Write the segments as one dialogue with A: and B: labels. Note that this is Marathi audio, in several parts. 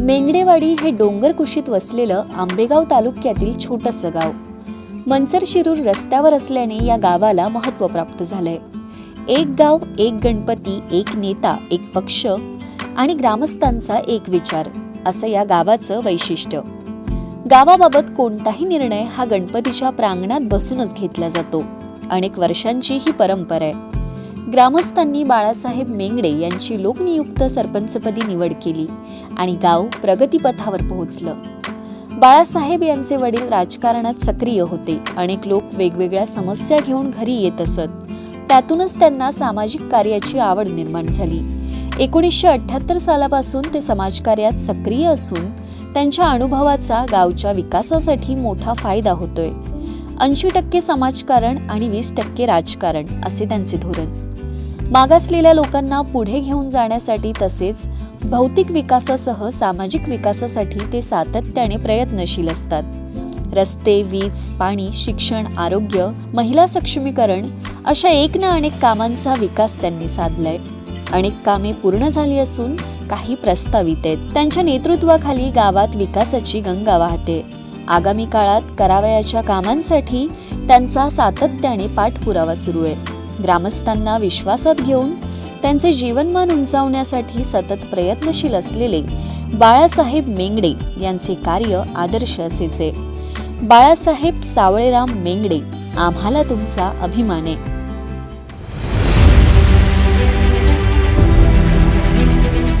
A: मेंगडेवाडी हे डोंगर कुशीत वसलेलं आंबेगाव तालुक्यातील छोटंसं गाव. मंचर शिरूर रस्त्यावर असल्याने या गावाला महत्त्व प्राप्त झालंय. एक गाव एक गणपती एक नेता एक पक्ष आणि ग्रामस्थांचा एक विचार असं या गावाचं वैशिष्ट्य. गावाबाबत कोणताही निर्णय हा गणपतीच्या प्रांगणात बसूनच घेतला जातो. अनेक वर्षांची ही परंपरा आहे. ग्रामस्थांनी बाळासाहेब मेंगडे यांची लोकनियुक्त सरपंचपदी निवड केली आणि गाव प्रगतीपथावर पोहोचलं. बाळासाहेब यांचे वडील राजकारणात सक्रिय होते. अनेक लोक वेगवेगळ्या समस्या घेऊन घरी येत असत. त्यातूनच त्यांना सामाजिक कार्याची आवड निर्माण झाली. एकोणीसशे अठ्ठ्याहत्तर सालापासून ते समाजकार्यात सक्रिय असून त्यांच्या अनुभवाचा गावच्या विकासासाठी मोठा फायदा होतोय. ऐंशी टक्के समाजकारण आणि वीस टक्के राजकारण असे त्यांचे धोरण. मागासलेल्या लोकांना पुढे घेऊन जाण्यासाठी तसेच भौतिक विकासासह सामाजिक विकासासाठी ते सातत्याने प्रयत्नशील असतात. रस्ते वीज पाणी शिक्षण आरोग्य महिला सक्षमीकरण अशा एक ना अनेक कामांचा विकास त्यांनी साधलाय. अनेक कामे पूर्ण झाली असून काही प्रस्तावित आहेत. त्यांच्या नेतृत्वाखाली गावात विकासाची गंगा वाहते. आगामी काळात करावयाच्या कामांसाठी त्यांचा सातत्याने पाठपुरावा सुरू आहे. ग्रामस्थांना विश्वासात घेऊन त्यांचे जीवनमान उंचावण्यासाठी सतत प्रयत्नशील असलेले बाळासाहेब मेंगडे यांचे कार्य आदर्श असेचे. बाळासाहेब सावळेराम मेंगडे आम्हाला तुमचा अभिमान आहे.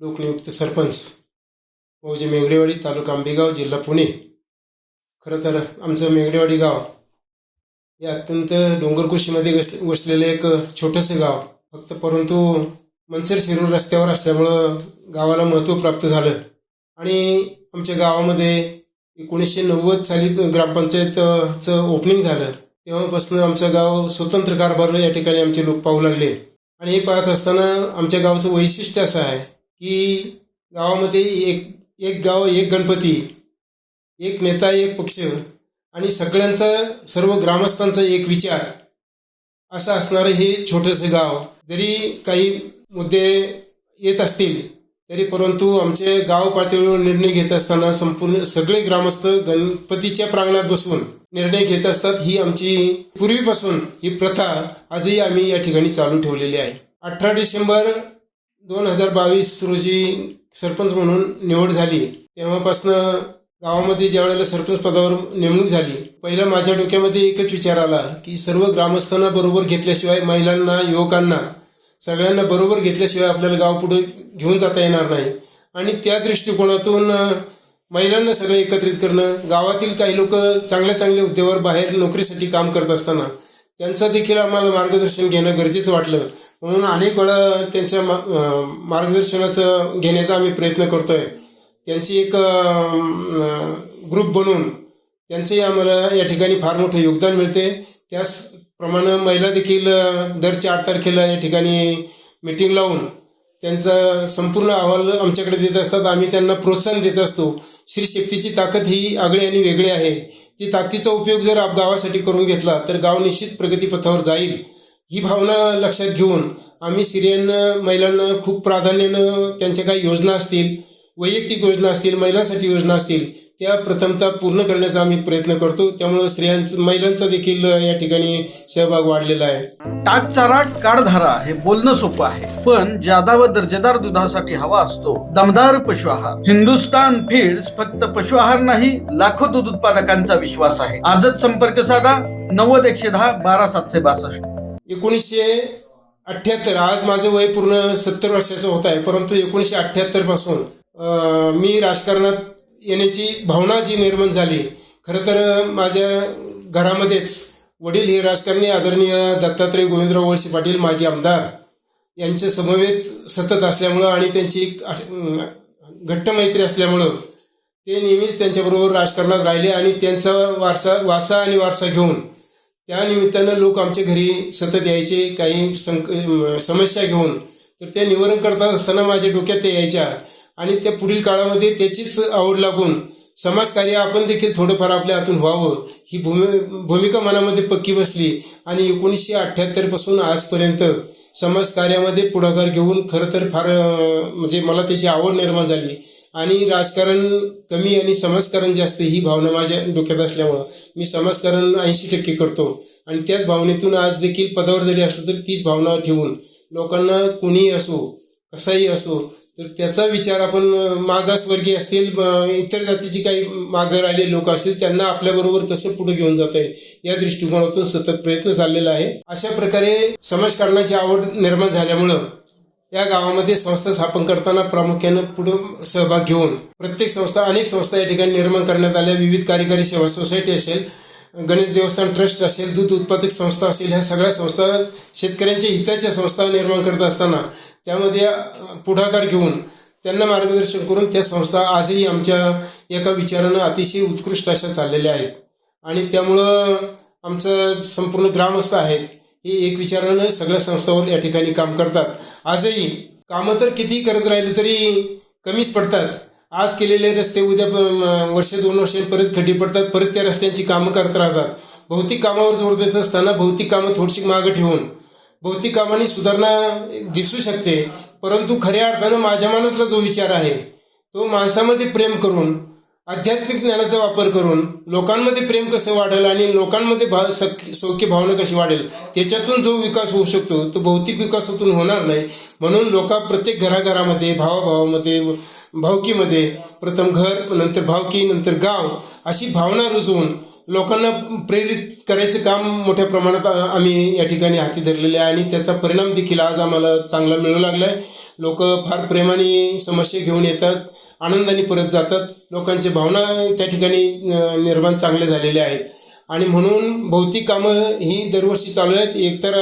B: लोकनियुक्त सरपंच मौजे मेंगडेवाडी तालुका आंबेगाव जिल्हा पुणे. खरं तर आमचं मेंगडेवाडी गाव हे अत्यंत डोंगरकुशीमध्ये वस वसलेलं एक छोटंसं गाव. फक्त परंतु मनसर शिरूर रस्त्यावर असल्यामुळं गावाला महत्त्व प्राप्त झालं. आणि आमच्या गावामध्ये एकोणीसशे नव्वद साली ग्रामपंचायतचं ओपनिंग झालं. तेव्हापासून आमचं गाव स्वतंत्र कारभार या ठिकाणी आमचे लोक पाहू लागले. आणि हे पाहत असताना आमच्या गावचं वैशिष्ट्य असं आहे की गावामध्ये एक एक गाव एक गणपती एक नेता एक पक्ष आणि सगळ्यांचा सर्व ग्रामस्थांचा एक विचार असं असणारं हे छोटंसं गाव. जरी काही मुद्दे येत असतील तरी परंतु आमचे गाव पातळीवर निर्णय घेत असताना संपूर्ण सगळे ग्रामस्थ गणपतीच्या प्रांगणात बसून निर्णय घेत असतात ही आमची पूर्वीपासून ही प्रथा आजही आम्ही या ठिकाणी चालू ठेवलेली आहे. अठरा डिसेंबर दोन हजार बावीस रोजी सरपंच म्हणून निवड झाली. तेव्हापासनं गावामध्ये ज्या वेळेला सरपंच पदावर नेमणूक झाली पहिला माझ्या डोक्यामध्ये एकच विचार आला की सर्व ग्रामस्थांना बरोबर घेतल्याशिवाय महिलांना युवकांना सगळ्यांना बरोबर घेतल्याशिवाय आपल्याला गाव पुढे घेऊन जाता येणार नाही. आणि त्या दृष्टिकोनातून महिलांना सगळं एकत्रित करणं गावातील काही लोक चांगल्या चांगल्या हुद्द्यावर बाहेर नोकरीसाठी काम करत असताना त्यांचं देखील आम्हाला मार्गदर्शन घेणं गरजेचं वाटलं. म्हणून अनेक वेळा त्यांच्या मा- मार्गदर्शनाचं घेण्याचा आम्ही प्रयत्न करतोय. त्यांची एक ग्रुप बनवून त्यांचंही आम्हाला या ठिकाणी फार मोठं योगदान मिळते. त्याचप्रमाणे महिला देखील दर चार तारखेला या ठिकाणी मीटिंग लावून त्यांचा संपूर्ण अहवाल आमच्याकडे देत असतात. आम्ही त्यांना प्रोत्साहन देत असतो. श्री शक्तीची ताकद ही आगळी आणि वेगळी आहे. ती ताकदीचा उपयोग जर आप गावासाठी करून घेतला तर गाव निश्चित प्रगतीपथावर जाईल. ही भावना लक्षात घेऊन आम्ही स्त्रियांना महिलांना खूप प्राधान्यानं त्यांच्या काही योजना असतील वैयक्तिक योजना असतील महिलांसाठी योजना असतील त्या प्रथमतः पूर्ण करण्याचा आम्ही प्रयत्न करतो. त्यामुळे स्त्रियांचं महिलांचा देखील या ठिकाणी सहभाग वाढलेला आहे.
C: टाक चारा काळधारा हे बोलणं सोपं आहे. पण जादा व दर्जेदार दुधासाठी हवा असतो दमदार पशु आहार. हिंदुस्तान फीड्स फक्त पशु आहार नाही लाखो दूध उत्पादकांचा विश्वास आहे. आजच संपर्क साधा नव्वद एकशे दहा बारा सातशे बासष्ट.
B: एकोणीसशे अठ्ठ्याहत्तर. आज माझं वय पूर्ण सत्तर वर्षाचं होत आहे परंतु एकोणीसशे अठ्ठ्याहत्तरपासून मी राजकारणात येण्याची भावना जी निर्माण झाली खरं तर माझ्या घरामध्येच वडील हे राजकारणी आदरणीय दत्तात्रय गोविंदराव वळसे पाटील माजी आमदार यांच्या समवेत सतत असल्यामुळं आणि त्यांची एक घट्ट मैत्री असल्यामुळं ते नेहमीच त्यांच्याबरोबर राजकारणात राहिले आणि त्यांचा वारसा वासा आणि वारसा घेऊन त्या निमित्तानं लोक आमच्या घरी सतत यायचे काही संक समस्या घेऊन. तर त्या निवारण करता असताना माझ्या डोक्यात ते यायच्या. आणि त्या पुढील काळामध्ये त्याचीच आवड लागून समाजकार्य आपण देखील थोडंफार आपल्या हातून व्हावं. ही भूमि भूमिका मनामध्ये पक्की बसली. आणि एकोणीसशे अठ्ठ्याहत्तरपासून आजपर्यंत समाजकार्यामध्ये पुढाकार घेऊन खरं तर फार म्हणजे मला त्याची आवड निर्माण झाली. आणि राजकारण कमी आणि समाजकारण जास्त ही भावना माझ्या डोक्यात असल्यामुळं मी समाजकारण ऐंशी टक्के करतो. आणि त्याच भावनेतून आज देखील पदावर जरी असलो तरी तीच भावना ठेवून लोकांना कुणीही असो कसाही असो तर त्याचा विचार आपण मागासवर्गीय असतील इतर जातीची काही मागं राहिले लोक असतील त्यांना आपल्याबरोबर कसं पुढे घेऊन जाता येईल या दृष्टिकोनातून सतत प्रयत्न चाललेला आहे. अशा प्रकारे समाजकारणाची आवड निर्माण झाल्यामुळं या गावामध्ये संस्था स्थापन करताना प्रामुख्यानं पुढे सहभाग घेऊन प्रत्येक संस्था अनेक संस्था या ठिकाणी निर्माण करण्यात आल्या. विविध कार्यकारी सेवा सोसायटी असेल गणेश देवस्थान ट्रस्ट असेल दूध उत्पादक संस्था असेल ह्या सगळ्या संस्था शेतकऱ्यांच्या हिताच्या संस्था निर्माण करत असताना त्यामध्ये पुढाकार घेऊन त्यांना मार्गदर्शन करून त्या संस्था आजही आमच्या एका विचारानं अतिशय उत्कृष्ट अशा चाललेल्या आहेत. आणि त्यामुळं आमचं संपूर्ण ग्रामस्थ आहेत हे एक विचारानं सगळ्या संस्थावर या ठिकाणी काम करतात. आजही कामं तर किती करत राहिले तरी कमीच पडतात. आज केलेले रस्ते उद्या प- वर्ष दोन वर्ष परत खड्डे पडतात परत त्या रस्त्यांची कामं करत राहतात. भौतिक कामावर जोर देत असताना भौतिक कामं थोडीशी मागं ठेवून भौतिक कामांनी सुधारणा दिसू शकते. परंतु खऱ्या अर्थानं माझ्या मनातला जो विचार आहे तो माणसामध्ये प्रेम करून आध्यात्मिक ज्ञानाचा वापर करून लोकांमध्ये प्रेम कसं वाढेल आणि लोकांमध्ये भाव सौख्य भावना कशी वाढेल त्याच्यातून जो विकास होऊ शकतो तो भौतिक विकासातून होणार नाही. म्हणून लोक प्रत्येक घराघरामध्ये भावाभावामध्ये भावकीमध्ये प्रथम घर नंतर भावकी नंतर गाव अशी भावना रुजवून लोकांना प्रेरित करायचं काम मोठ्या प्रमाणात आम्ही या ठिकाणी हाती धरलेले आहे आणि त्याचा परिणाम देखील आज आम्हाला चांगला मिळू लागला आहे लोक फार प्रेमाने समस्या घेऊन येतात. आनंदाने परत जातात. लोकांचे भावना त्या ठिकाणी निर्माण चांगल्या झालेल्या आहेत. आणि म्हणून भौतिक कामं ही दरवर्षी चालू आहेत. एकतर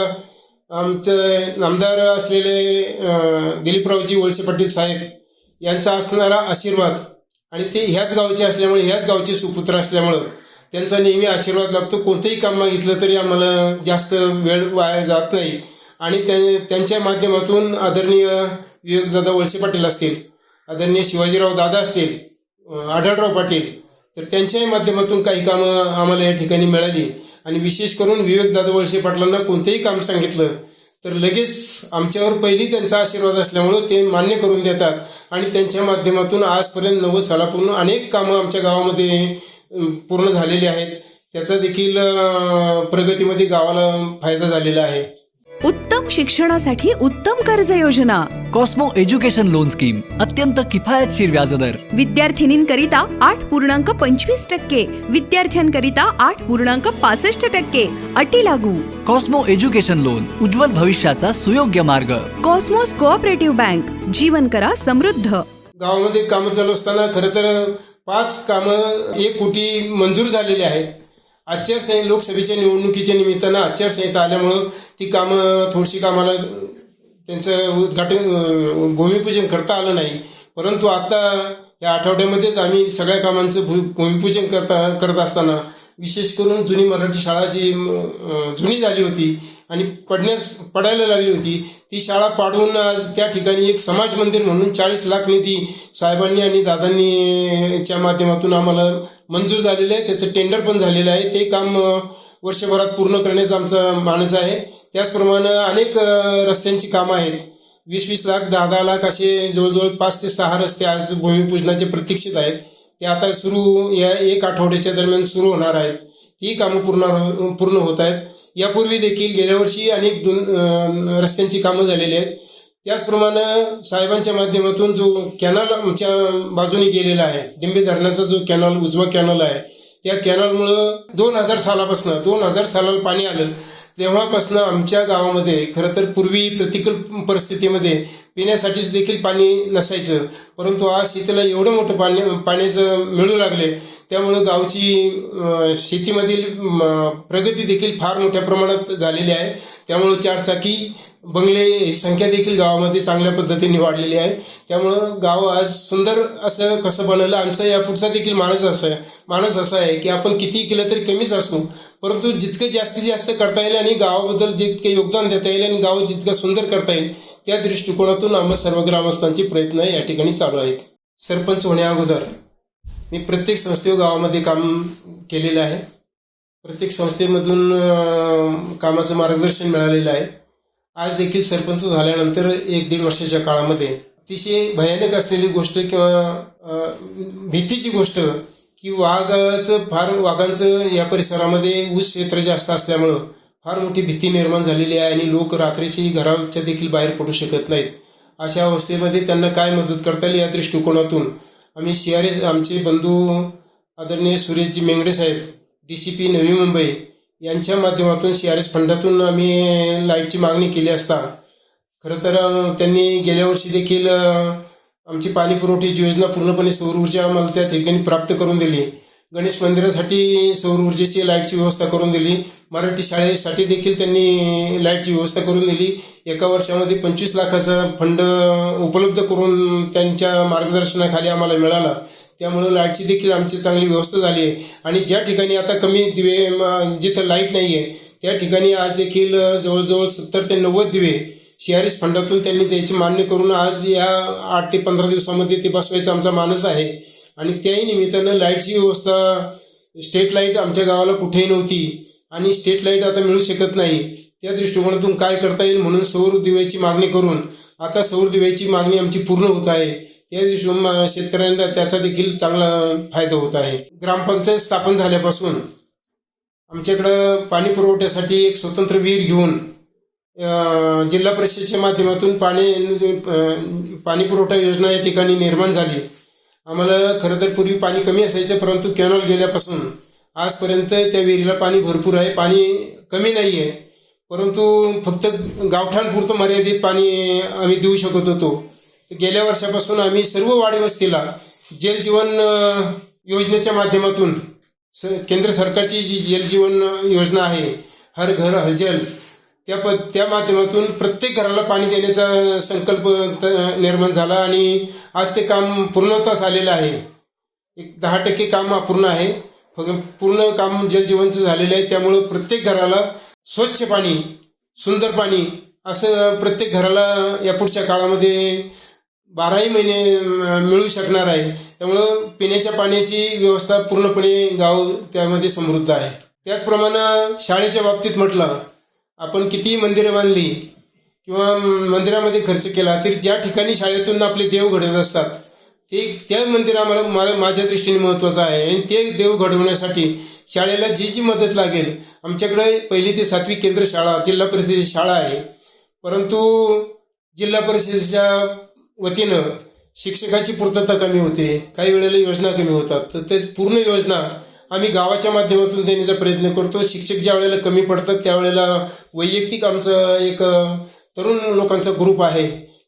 B: आमचं आमदार असलेले दिलीपरावजी वळसे पाटील साहेब यांचा असणारा आशीर्वाद आणि ते ह्याच गावचे असल्यामुळे ह्याच गावचे सुपुत्र असल्यामुळं त्यांचा नेहमी आशीर्वाद लागतो. कोणतंही काम मागितलं तरी आम्हाला जास्त वेळ वाया जात नाही. आणि त्या त्यांच्या माध्यमातून आदरणीय विवेकदादा वळसे पाटील असतील आदरणीय शिवाजीराव दादा असतील आढळराव पाटील तर त्यांच्याही माध्यमातून काही कामं आम्हाला या ठिकाणी मिळाली. आणि विशेष करून विवेकदादा वळसे पाटलांना कोणतंही काम सांगितलं तर लगेच आमच्यावर पहिली त्यांचा आशीर्वाद असल्यामुळं ते मान्य करून देतात. आणि त्यांच्या माध्यमातून आजपर्यंत नव्वद सालापूर्ण अनेक कामं आमच्या गावामध्ये पूर्ण झालेली आहेत. त्याचा देखील प्रगतीमध्ये गावाला फायदा झालेला आहे.
D: उत्तम शिक्षणासाठी उत्तम कर्ज योजना
E: कॉस्मो एज्युकेशन लोन स्कीम अत्यंत किफायतशीर व्याजदर.
D: विद्यार्थिनींकरिता आठ पूर्णांक पंचवीस टक्के विद्यार्थ्यांकरिता आठ पूर्णांक पासष्ट टक्के अटी लागू.
E: कॉस्मो एज्युकेशन लोन उज्ज्वल भविष्याचा सुयोग्य मार्ग.
D: कॉस्मोस कोऑपरेटिव्ह बँक जीवन करा समृद्ध.
B: गावामध्ये कामं चालू असताना खरं तर पाच कामं एक कोटी मंजूर झालेली आहेत. आचारसंहिता लोकसभेच्या निवडणुकीच्या निमित्तानं आचारसंहिता आल्यामुळं ती कामं थोडीशी कामाला त्यांचं उद्घाटन भूमिपूजन करता आलं नाही. परंतु आता या आठवड्यामध्येच आम्ही सगळ्या कामांचं भू भूमिपूजन करता करत असताना विशेष करून जुनी मराठी शाळा जी जुनी झाली होती आणि पडण्यास पडायला लागली होती ती शाळा पाडून आज त्या ठिकाणी एक समाज मंदिर म्हणून चाळीस लाख निधी साहेबांनी आणि दादांनी च्या माध्यमातून आम्हाला मंजूर झालेलं आहे त्याचं टेंडर पण झालेलं आहे. ते काम वर्षभरात पूर्ण करण्याचा आमचा मानस आहे. त्याचप्रमाणे अनेक रस्त्यांची कामं आहेत. वीस वीस लाख दहा दहा लाख असे जवळजवळ पाच ते सहा रस्ते आज भूमिपूजनाचे प्रतीक्षित आहेत. ते आता सुरू या एक आठवड्याच्या दरम्यान सुरू होणार आहेत. ती कामं पूर्ण हो, पूर्ण होत आहेत. यापूर्वी देखील गेल्या वर्षी अनेक दोन रस्त्यांची कामं झालेली आहेत. त्याचप्रमाणे साहेबांच्या माध्यमातून जो कॅनल आमच्या बाजूने गेलेला आहे डिंबे धरणाचा जो कॅनल उजवा कॅनल आहे त्या कॅनलमुळं दोन हजार सालापासून दोन हजार सालाला पाणी आलं. तेव्हापासून आमच्या गावामध्ये खरं तर पूर्वी प्रतिकूल परिस्थितीमध्ये पिण्यासाठीच देखील पाणी नसायचं. परंतु आज शेतीला एवढं मोठं पाणी पाण्याचं मिळू लागले त्यामुळं गावची शेतीमधील प्रगती देखील फार मोठ्या प्रमाणात झालेली आहे. त्यामुळं चारचाकी बंगले ही संख्या देखील गावामध्ये चांगल्या पद्धतीने वाढलेली आहे. त्यामुळं गाव आज सुंदर असं कसं बनवलं आमचा या पुढचा देखील मानस असा आहे मानस असा आहे की आपण किती केलं तरी कमीच असू. परंतु जितकं जास्तीत जास्त करता येईल आणि गावाबद्दल जितके योगदान देता येईल आणि गाव जितकं सुंदर करता येईल त्या दृष्टिकोनातून आम्हा सर्व ग्रामस्थांचे प्रयत्न या ठिकाणी चालू आहेत. सरपंच होण्याअगोदर मी प्रत्येक संस्थेवर गावामध्ये काम केलेलं आहे. प्रत्येक संस्थेमधून कामाचं मार्गदर्शन मिळालेलं आहे. आज देखील सरपंच झाल्यानंतर एक दीड वर्षाच्या काळामध्ये अतिशय भयानक असलेली गोष्ट किंवा भीतीची गोष्ट की वाघाचं फार वाघांचं या परिसरामध्ये ऊस क्षेत्र जास्त असल्यामुळं फार मोठी भीती निर्माण झालेली आहे आणि लोक रात्रीची घराच्या देखील बाहेर पडू शकत नाहीत. अशा अवस्थेमध्ये त्यांना काय मदत करता येईल या दृष्टिकोनातून आम्ही सी आर एस आमचे बंधू आदरणीय सुरेशजी मेंगडे साहेब D C P Navi Mumbai यांच्या माध्यमातून सी आर एस फंडातून आम्ही लाईटची मागणी केली असता. खरं तर त्यांनी गेल्या वर्षी देखील आमची पाणी पुरवठ्याची योजना पूर्णपणे सौर ऊर्जा आम्हाला त्या ठिकाणी प्राप्त करून दिली. गणेश मंदिरासाठी सौर ऊर्जेची लाईटची व्यवस्था करून दिली. मराठी शाळेसाठी देखील त्यांनी लाईटची व्यवस्था करून दिली. एका वर्षामध्ये पंचवीस लाखाचा फंड उपलब्ध करून त्यांच्या मार्गदर्शनाखाली आम्हाला मिळाला. त्यामुळं लाईटची देखील आमची चांगली व्यवस्था झाली आहे. आणि ज्या ठिकाणी आता कमी दिवे जिथं लाइट नाही आहे त्या ठिकाणी आज देखील जवळजवळ सत्तर ते नव्वद दिवे सी फंडातून त्यांनी त्याची मान्य करून आज या आठ ते पंधरा दिवसामध्ये ते बसवायचा आमचा मानस आहे. आणि त्याही निमित्तानं लाईटची व्यवस्था स्टेट लाइट आमच्या गावाला कुठेही नव्हती आणि स्टेट लाइट आता मिळू शकत नाही. त्या दृष्टिकोनातून काय करता येईल म्हणून सौर दिव्याची मागणी करून आता सौर दिव्याची मागणी आमची पूर्ण होत आहे. त्या दृष्टिकोन शेतकऱ्यांना त्याचा देखील चांगला फायदा होत आहे. ग्रामपंचायत स्थापन झाल्यापासून आमच्याकडं पाणी पुरवठ्यासाठी एक स्वतंत्र विहीर घेऊन जिल्हा परिषदेच्या माध्यमातून पाणी पाणी पुरवठा योजना या ठिकाणी निर्माण झाली. आम्हाला खरं तर पूर्वी पाणी कमी असायचं परंतु कॅनॉल गेल्यापासून आजपर्यंत त्या विहिरीला पाणी भरपूर आहे. पाणी कमी नाही आहे परंतु फक्त गावठाणपुरतं मर्यादित पाणी आम्ही देऊ शकत होतो. तर गेल्या वर्षापासून आम्ही सर्व वाडी वस्तीला जल जीवन योजनेच्या माध्यमातून स केंद्र सरकारची जी जल जीवन योजना आहे हर घर हर जल त्या प त्या माध्यमातून प्रत्येक घराला पाणी देण्याचा संकल्प निर्माण झाला आणि आज ते काम पूर्णत्वास आलेलं आहे. एक दहा टक्के काम अपूर्ण आहे. पूर्ण काम जलजीवनचं झालेलं आहे. त्यामुळं प्रत्येक घराला स्वच्छ पाणी सुंदर पाणी असं प्रत्येक घराला या पुढच्या काळामध्ये बाराही महिने मिळू शकणार आहे. त्यामुळं पिण्याच्या पाण्याची व्यवस्था पूर्णपणे गाव त्यामध्ये समृद्ध आहे. त्याचप्रमाणे शाळेच्या बाबतीत म्हटलं आपण कितीही मंदिरं बांधली किंवा मंदिरामध्ये खर्च केला तरी ज्या ठिकाणी शाळेतून आपले देव घडत असतात ते त्या मंदिर आम्हाला मला माझ्या दृष्टीने महत्त्वाचं आहे. आणि ते देव घडवण्यासाठी शाळेला जी जी मदत लागेल आमच्याकडे पहिली ते सातवी केंद्र शाळा जिल्हा परिषदेची शाळा आहे. परंतु जिल्हा परिषदेच्या वतीनं शिक्षकाची पूर्तता कमी होते काही वेळेला योजना कमी होतात. तर ते पूर्ण योजना आम्ही गावाच्या माध्यमातून देण्याचा प्रयत्न करतो. शिक्षक ज्या वेळेला कमी पडतात त्यावेळेला वैयक्तिक आमचं एक तरुण लोकांचा ग्रुप आहे.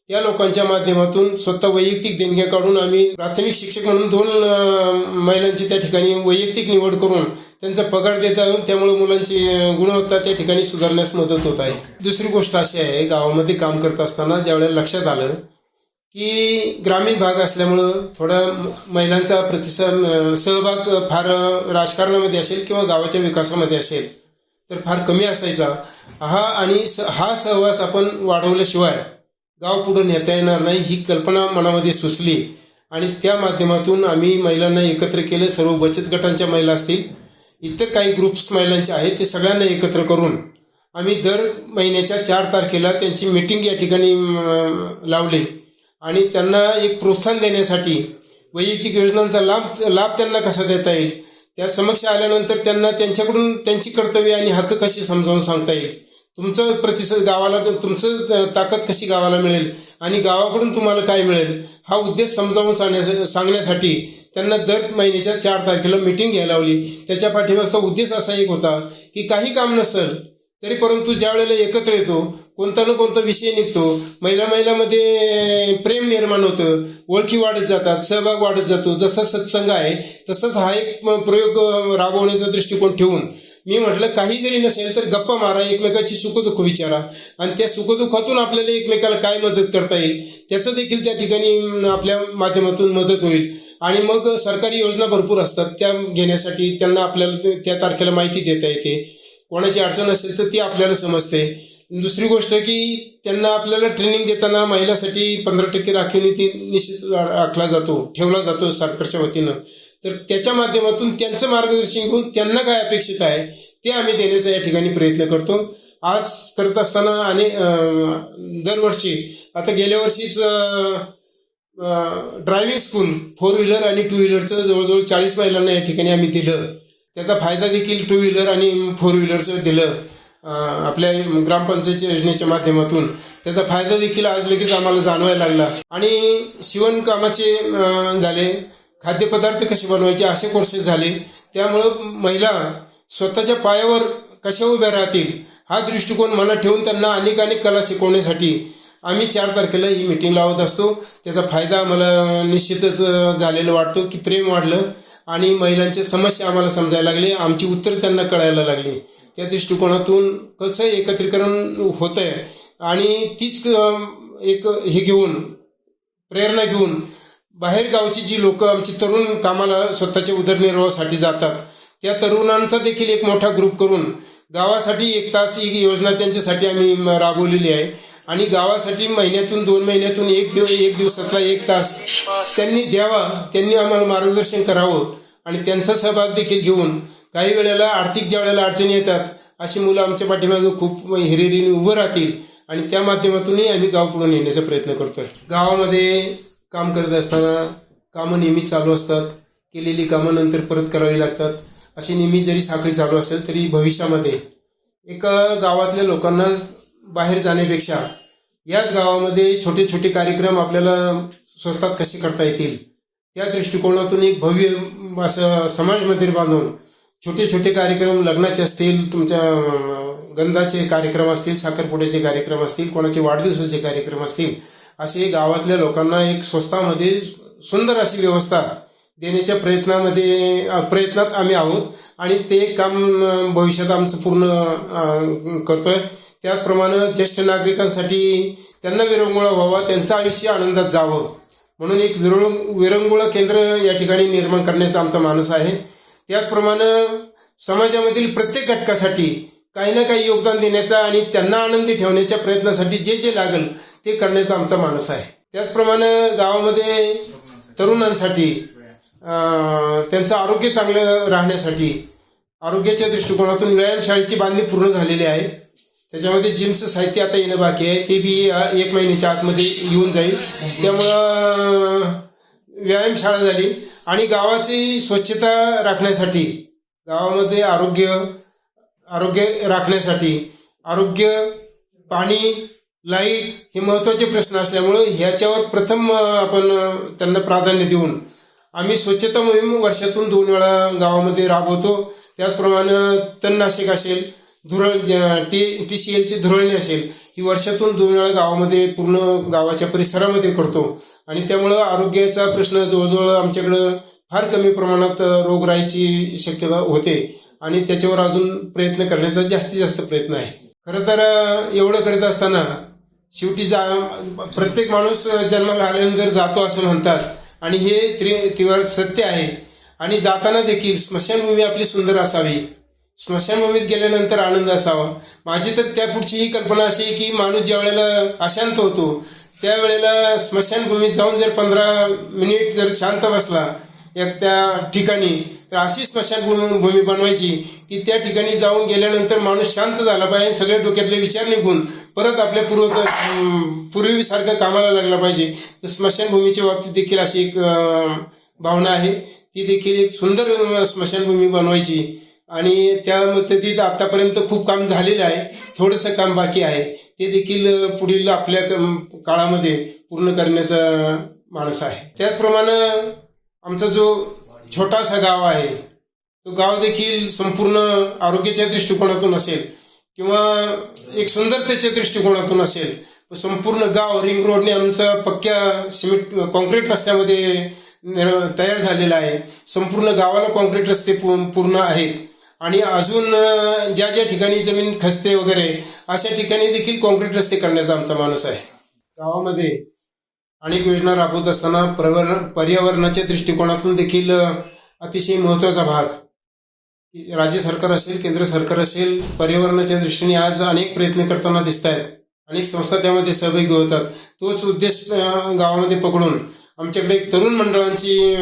B: त्या लोकांच्या माध्यमातून स्वतः वैयक्तिक देणग्या काढून आम्ही प्राथमिक शिक्षक म्हणून दोन महिलांची त्या ठिकाणी वैयक्तिक निवड करून त्यांचा पगार देत आहोत. त्यामुळे मुलांची गुणवत्ता त्या ठिकाणी सुधारण्यास मदत होत आहे. दुसरी गोष्ट अशी आहे गावामध्ये काम करत असताना ज्यावेळेला लक्षात आलं की ग्रामीण भाग असल्यामुळं थोडा म- महिलांचा प्रतिसाद सहभाग फार राजकारणामध्ये असेल किंवा गावाच्या विकासामध्ये असेल तर फार कमी असायचा. हा आणि स हा सहवास आपण वाढवल्याशिवाय गाव पुढं नेता येणार नाही ही कल्पना मनामध्ये सुचली. आणि त्या माध्यमातून आम्ही महिलांना एकत्र केलं सर्व बचत गटांच्या महिला असतील इतर काही ग्रुप्स महिलांचे आहेत ते सगळ्यांना एकत्र करून आम्ही दर महिन्याच्या चार तारखेला त्यांची मीटिंग या ठिकाणी लावली. आणि त्यांना एक प्रोत्साहन देण्यासाठी वैयक्तिक योजनांचा लाभ लाभ त्यांना कसा देता येईल? त्या समक्ष आल्यानंतर त्यांना त्यांच्याकडून त्यांची कर्तव्य आणि हक्क कशी समजावून सांगता येईल? तुमचं प्रतिसाद गावाला तुमचं ताकद कशी गावाला मिळेल? आणि गावाकडून तुम्हाला काय मिळेल? हा उद्देश समजावून सांगण्या सांगण्यासाठी त्यांना दर महिन्याच्या चार तारखेला मिटिंग घ्यायला लावली. त्याच्या पाठीमागचा उद्देश असा एक होता की काही काम नसेल तरी परंतु ज्या वेळेला एकत्र येतो कोणता ना कोणता विषय निघतो महिला महिलामध्ये प्रेम निर्माण होतं ओळखी वाढत जातात सहभाग वाढत जातो जसा सत्संग आहे तसंच हा एक प्रयोग राबवण्याचा दृष्टिकोन ठेवून मी म्हटलं काही जरी नसेल तर गप्पा मारा एकमेकाची सुखदुःख विचारा. आणि त्या सुखदुःखातून आपल्याला एकमेकाला काय मदत करता येईल त्याचं देखील त्या ठिकाणी आपल्या माध्यमातून मदत होईल. आणि मग सरकारी योजना भरपूर असतात त्या घेण्यासाठी त्यांना आपल्याला त्या तारखेला माहिती देता येते. कोणाची अडचण असेल तर ती आपल्याला समजते. दुसरी गोष्ट की त्यांना आपल्याला ट्रेनिंग देताना महिलासाठी पंधरा टक्के राखीव निधी निश्चित आखला जातो ठेवला जातो सरकारच्या वतीनं. तर त्याच्या माध्यमातून त्यांचं मार्गदर्शन घेऊन त्यांना काय अपेक्षित आहे ते आम्ही देण्याचा या ठिकाणी प्रयत्न करतो. आज करत असताना आणि दरवर्षी आता गेल्या वर्षीच ड्रायव्हिंग स्कूल फोर व्हीलर आणि टू व्हीलरचं जवळजवळ चाळीस महिलांना या ठिकाणी आम्ही दिलं. त्याचा फायदा देखील टू व्हीलर आणि फोर व्हीलरचं दिलं. आपल्या ग्रामपंचायतच्या योजनेच्या माध्यमातून. त्याचा फायदा देखील आज लगेच आम्हाला जाणवायला लागला. आणि शिवणकामाचे झाले. खाद्यपदार्थ कसे बनवायचे असे कोर्सेस झाले. त्यामुळं महिला स्वतःच्या पायावर कशा उभ्या राहतील हा दृष्टिकोन मनात ठेवून त्यांना अनेक अनेक कला शिकवण्यासाठी आम्ही चार तारखेला ही मीटिंग लावत असतो. त्याचा फायदा आम्हाला निश्चितच झालेला वाटतो की प्रेम वाढलं. आणि महिलांच्या समस्या आम्हाला समजायला लागली. आमची उत्तर त्यांना कळायला लागली. त्या दृष्टिकोनातून कसं एकत्रीकरण होत आहे आणि तीच एक हे घेऊन प्रेरणा घेऊन बाहेर गावची जी लोक आमची तरुण कामाला स्वतःच्या उदरनिर्वाहासाठी जातात त्या तरुणांचा देखील एक मोठा ग्रुप करून गावासाठी एक तास ही योजना त्यांच्यासाठी आम्ही राबवलेली आहे. आणि गावासाठी महिन्यातून दोन महिन्यातून एक दिवस एक दिवसातला एक तास त्यांनी द्यावा त्यांनी आम्हाला मार्गदर्शन करावं आणि त्यांचा सहभाग देखील घेऊन काही वेळेला आर्थिक ज्या वेळेला अडचणी येतात अशी मुलं आमच्या पाठीमागे खूप हिरिरीने उभं राहतील आणि त्या माध्यमातूनही आम्ही गाव पुढे नेण्याचा प्रयत्न करतोय. गावामध्ये काम करत असताना कामं नेहमी चालू असतात केलेली कामं नंतर परत करावी लागतात. अशी नेहमी जरी साखळी चालू असेल तरी भविष्यामध्ये एका गावातल्या लोकांना बाहेर जाण्यापेक्षा याच गावामध्ये छोटे छोटे कार्यक्रम आपल्याला स्वस्तात कसे करता येतील? त्या दृष्टिकोनातून एक भव्य असं समाज मंदिर बांधून छोटे छोटे कार्यक्रम लग्नाचे असतील तुमच्या गंधाचे कार्यक्रम असतील साखरपुड्याचे कार्यक्रम असतील कोणाचे वाढदिवसाचे कार्यक्रम असतील असे गावातल्या लोकांना एक स्वस्तामध्ये सुंदर अशी व्यवस्था देण्याच्या प्रयत्नामध्ये प्रयत्नात आम्ही आहोत. आणि ते काम भविष्यात आमचं पूर्ण करतोय. त्याचप्रमाणे ज्येष्ठ नागरिकांसाठी त्यांना विरंगुळा व्हावा त्यांचं आयुष्य आनंदात जावं. म्हणून एक विरळ विरंगुळा केंद्र या ठिकाणी निर्माण करण्याचा आमचा मानस आहे. त्याचप्रमाणे समाजामधील प्रत्येक घटकासाठी काही ना काही योगदान देण्याचा आणि त्यांना आनंदी ठेवण्याच्या प्रयत्नासाठी जे जे लागेल ते करण्याचा आमचा मानस आहे. त्याचप्रमाणे गावामध्ये तरुणांसाठी त्यांचं आरोग्य चांगलं राहण्यासाठी आरोग्याच्या दृष्टिकोनातून व्यायामशाळेची बांधणी पूर्ण झालेली आहे. त्याच्यामध्ये जिमचं साहित्य आता येणं बाकी आहे. ते बी एक महिन्याच्या आतमध्ये येऊन जाईल. त्यामुळं व्यायामशाळा झाली. आणि गावाची स्वच्छता राखण्यासाठी गावामध्ये आरोग्य आरोग्य राखण्यासाठी आरोग्य पाणी लाइट हे महत्त्वाचे प्रश्न असल्यामुळं ह्याच्यावर प्रथम आपण त्यांना प्राधान्य देऊन आम्ही स्वच्छता मोहीम वर्षातून दोन वेळा गावामध्ये राबवतो. त्याचप्रमाणे तणनाशक असेल धुरळ टी टी सी एलची धुरळणी असेल ही वर्षातून दोन वेळा गावामध्ये पूर्ण गावाच्या परिसरामध्ये करतो. आणि त्यामुळं आरोग्याचा प्रश्न जवळजवळ आमच्याकडं फार कमी प्रमाणात रोग रोगराईची शक्यता होते. आणि त्याच्यावर अजून प्रयत्न करण्याचा जास्तीत जास्त प्रयत्न आहे. खरं तर एवढं करत असताना शेवटी जा प्रत्येक माणूस जन्माला आल्यानंतर जातो असं म्हणतात आणि हे त्रि तिवर सत्य आहे. आणि जाताना देखील स्मशानभूमी आपली सुंदर असावी. स्मशानभूमीत गेल्यानंतर आनंद असावा. माझी तर त्यापुढची ही कल्पना अशी की माणूस ज्या वेळेला अशांत होतो त्यावेळेला स्मशानभूमीत जाऊन जर पंधरा मिनिट जर शांत बसला एक त्या ठिकाणी तर अशी स्मशानभूमी भूमी बनवायची की त्या ठिकाणी जाऊन गेल्यानंतर माणूस शांत झाला पाहिजे सगळे डोक्यातले विचार निघून परत आपल्या पूर्व पूर्वीसारखं कामाला लागला पाहिजे. तर स्मशानभूमीच्या बाबतीत देखील अशी एक भावना आहे. ती देखील एक सुंदर स्मशानभूमी बनवायची. आणि त्या पद्धतीत आतापर्यंत खूप काम झालेलं आहे. थोडंसं काम बाकी आहे. ते देखील पुढील आपल्या क- काळामध्ये पूर्ण करण्याचा मानस आहे. त्याचप्रमाणे आमचा जो छोटासा गाव आहे तो गाव देखील संपूर्ण आरोग्याच्या दृष्टिकोनातून असेल किंवा एक सुंदरतेच्या दृष्टिकोनातून असेल संपूर्ण गाव रिंग रोडने आमचं पक्क्या सिमेंट कॉन्क्रीट रस्त्यामध्ये तयार झालेला आहे. संपूर्ण गावाला कॉन्क्रीट रस्ते पूर्ण आहेत. आणि अजून ज्या ज्या ठिकाणी जमीन खचते वगैरे अशा ठिकाणी देखील कॉन्क्रीट रस्ते करण्याचा आमचा मानस आहे. गावामध्ये अनेक योजना राबवत असताना प्रवर पर्यावरणाच्या दृष्टिकोनातून देखील अतिशय महत्त्वाचा भाग. राज्य सरकार असेल केंद्र सरकार असेल पर्यावरणाच्या दृष्टीने आज अनेक प्रयत्न करताना दिसत आहेत अनेक संस्था त्यामध्ये सहभागी होतात. तोच उद्देश गावामध्ये पकडून आमच्याकडे तरुण मंडळांची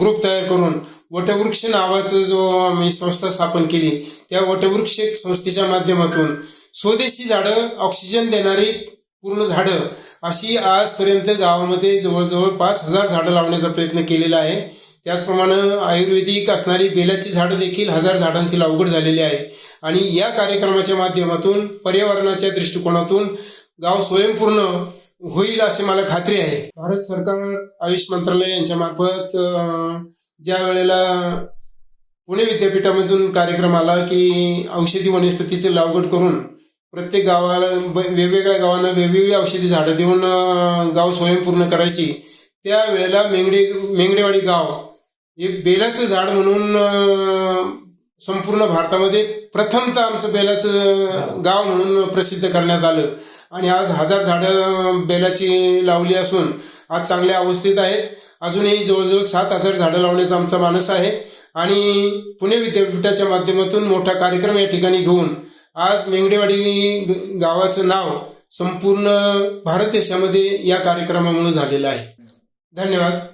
B: ग्रुप तयार करून वटवृक्ष नावाचं जो आम्ही संस्था स्थापन केली त्या वटवृक्ष संस्थेच्या माध्यमातून स्वदेशी झाडं ऑक्सिजन देणारी पूर्ण झाडं अशी आजपर्यंत गावामध्ये जवळजवळ पाच हजार झाडं लावण्याचा प्रयत्न केलेला आहे. त्याचप्रमाणे आयुर्वेदिक असणारी बेलाची झाडं देखील हजार झाडांची लागवड झालेली आहे. आणि या कार्यक्रमाच्या माध्यमातून पर्यावरणाच्या दृष्टिकोनातून गाव स्वयंपूर्ण होईल असे मला खात्री आहे. भारत सरकार आयुष मंत्रालय यांच्या मार्फत ज्या वेळेला पुणे विद्यापीठामधून कार्यक्रम आला की औषधी वनस्पतीची लागवड करून प्रत्येक गावाला ब- वेगवेगळ्या गावांना वेगवेगळी औषधी झाडं देऊन गाव स्वयंपूर्ण करायची त्या वेळेला मेंगडे मेंगडेवाडी गाव हे बेलाचं झाड म्हणून संपूर्ण भारतामध्ये प्रथमतः आमचं बेलाचं गाव म्हणून प्रसिद्ध करण्यात आलं. आणि आज हजार झाडं बेलाची लावली असून आज चांगल्या अवस्थेत आहेत. अजूनही जवळजवळ सात हजार झाडं लावण्याचा आमचा मानस आहे. आणि पुणे विद्यापीठाच्या माध्यमातून मोठा कार्यक्रम या ठिकाणी घेऊन आज मेंगडेवाडी ग- गावाचं नाव संपूर्ण भारत देशामध्ये या कार्यक्रमामुळे झालेलं आहे. धन्यवाद.